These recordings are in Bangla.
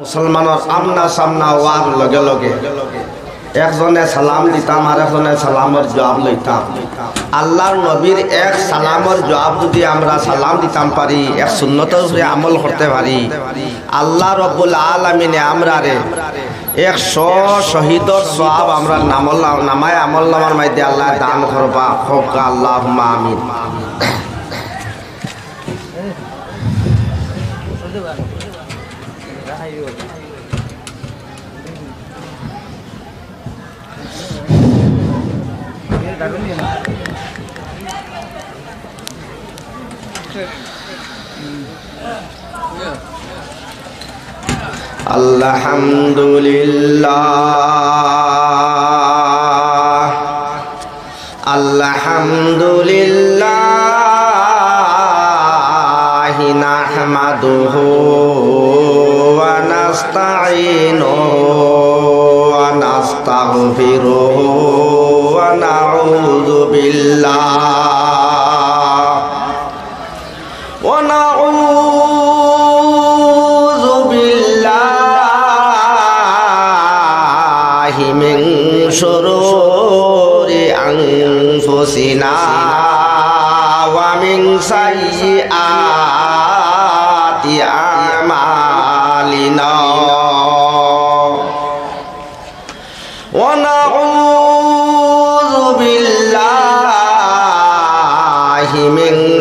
মুসলমানৰ আমনা চামনা হোৱাৰ লগে লগে একজনে চালাম দিতাম আৰু এজনে চালামৰ জবাব লৈতাম। আল্লাহর নবীর এক সালামর জবাব যদি আমরা সালাম দিতাম পারি এক সুন্নতের উপরে আমল করতে পারি আল্লাহ রব্বুল আলমিনে আমরা রে একশো শহীদর সব আমরা নামল নামায় আমল নামার মাইতে আল্লাহ দান করবা। হোক আল্লাহ আমিন। আলহামদুলিল্লাহ। আলহামদুলিল্লাহ। নাহমাদুহু ওয়া নাস্তাঈনুহু ওয়া নাস্তাগফিরুহু ونعوذ بالله ونعوذ بالله من شرور أنفسنا ومن سيئات أعمالنا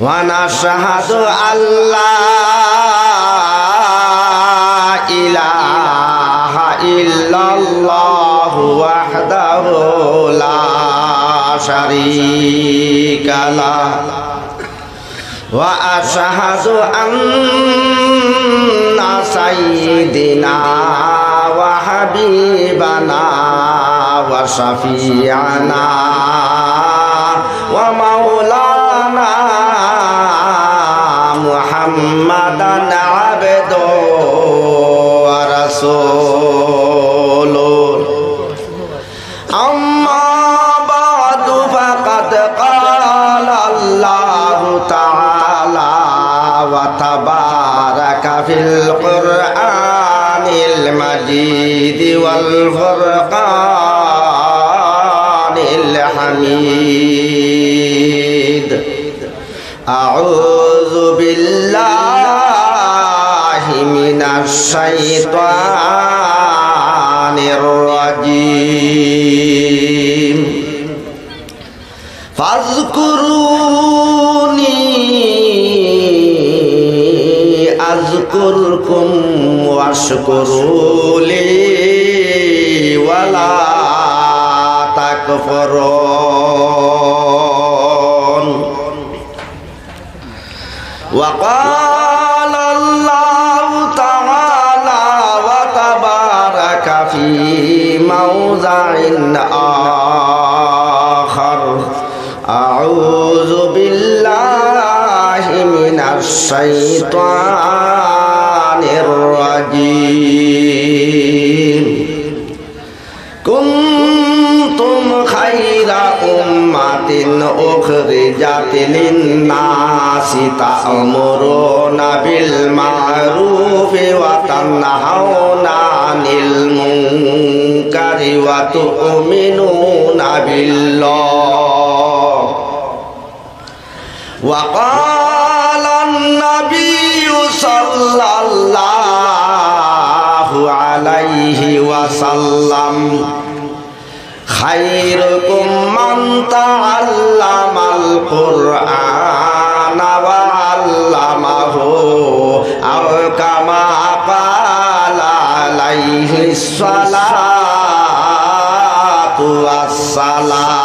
ونشهد أن لا إله إلا الله وحده لا شريك له وأشهد أن سيدنا وحبيبنا وشفيعنا ومولانا محمدا عبده ورسوله أما بعد فقد قال الله تعالى وتبارك في القرآن المجيد والفرقان الحميد أعوذ بالله من الشيطان الرجيم فاذكروني أذكركم واشكروا لي ولا تكفرون وقال الله تعالى وتبارك في موضع آخر أعوذ بالله من الشيطان الرجيم كنتم خير أمة أخرجت للناس تأمرون بالمعروف وتنهون عن المنكر وتؤمنون بالله وقال النبي صلى الله عليه وسلم خيركم من تعلم القرآن وعلمه أو كما قال عليه الصلاة والسلام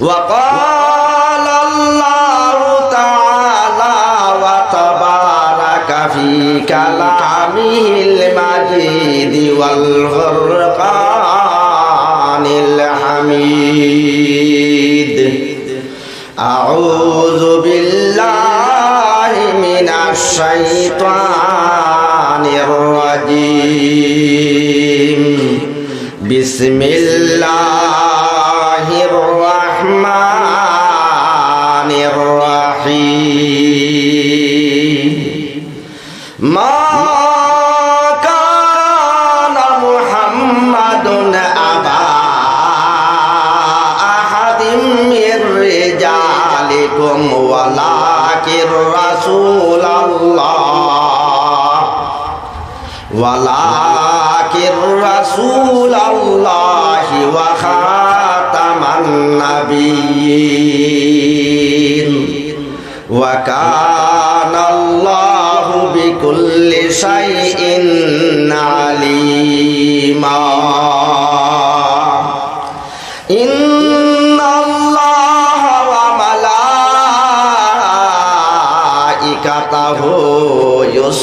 وقال المجيد والفرقان الحميد أعوذ بالله من الشيطان الرجيم بسم الله الرحمن الرحيم رجالكم ولكن رسول الله ولكن رسول الله وخاتم النبيين وكان الله بكل شيء عليما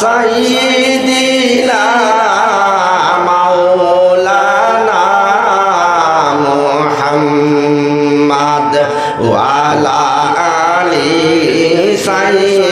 সাইদিনা মাওলানা মুহাম্মদ ওয়ালা আলী সাইদিনা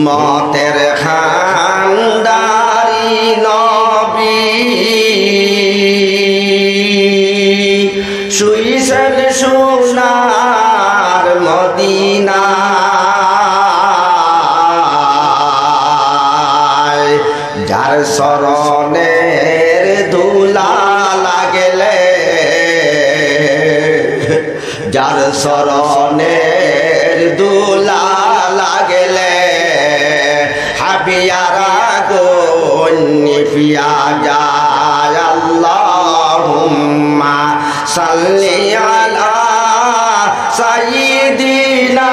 উম্মতের খান্দারি নবী। শুইছেন সোনার মদিনা। যার শরণের ধুলা লাগলে যার শরণের দুলা লাগলে হাবিয়ারা গন্যিফিয়া যায় আল্লাহুম্মা সাল্লি আলা সাইয়্যিদিনা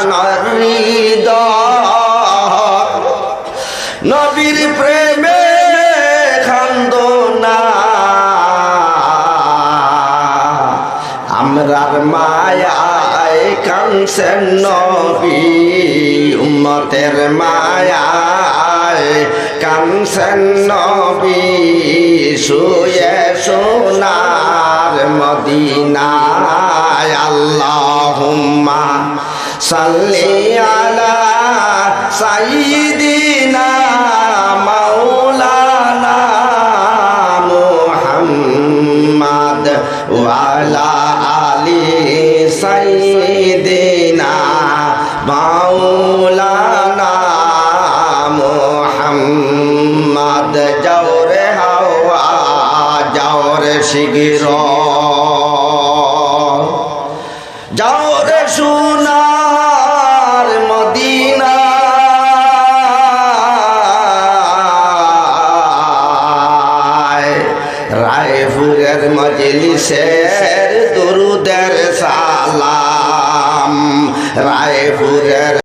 হৃদয়। নবীর প্রেমে খন্দনা। আমরার মায়ায় কাংসেন নবী, উম্মতের মায়ায় কাংসেন নবী। শুয়ে সোনার মদিনায় আল্লাহুম্মা সাল্লি আলা সাইয়্যিদিনা মাওলানা মুহাম্মদ ওয়ালা আলি সাইয়্যিদিনা মাওলানা মুহাম্মদ। জওরে হাওয়া জওরে শিগির। জওরে সোনার